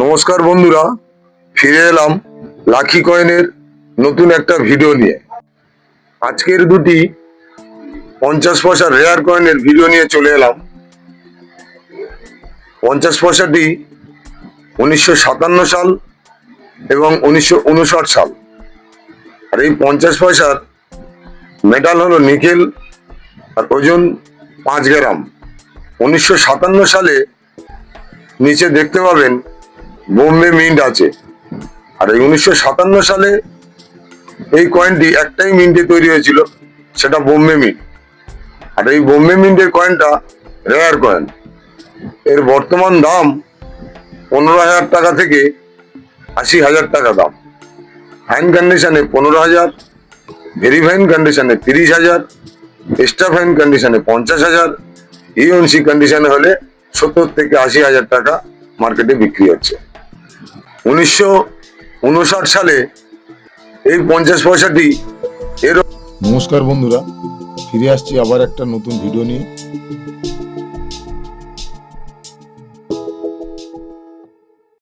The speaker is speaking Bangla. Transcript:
নমস্কার বন্ধুরা, ফিরে এলাম লাকি কয়েনের নতুন একটা ভিডিও নিয়ে। আজকের দুটি পঞ্চাশ পয়সা রেয়ার কয়েনের ভিডিও নিয়ে চলে এলাম। পঞ্চাশ পয়সাটি উনিশশো সাতান্ন সাল এবং উনিশশো উনষাট সাল। আর এই পঞ্চাশ পয়সার মেটাল হলো নিকেল আর ওজন পাঁচ গ্রাম। উনিশশো সাতান্ন সালে নিচে দেখতে পাবেন বোম্বে মিন্ট আছে। আর এই উনিশশো সাতান্ন সালে এই কয়েনটি একটাই মিন্টে তৈরি হয়েছিল, সেটা বোম্বে মিন্ট। আর এই বোম্বে মিন্টের কয়েনটা রেয়ার কয়েন এর বর্তমান দাম পনেরো হাজার টাকা থেকে আশি হাজার টাকা দাম। ফাইন কন্ডিশনে পনেরো হাজার ভেরি ফাইন কন্ডিশনে তিরিশ হাজার এক্সট্রা ফাইন কন্ডিশনে পঞ্চাশ হাজার ইউএনসি কন্ডিশনে হলে সত্তর থেকে আশি হাজার টাকা মার্কেটে বিক্রি হচ্ছে। উনিশশো উনষাট সালে এই পঞ্চাশ পয়সাটি এর নমস্কার বন্ধুরা, ফিরে আসছি আবার একটা নতুন ভিডিও নিয়ে।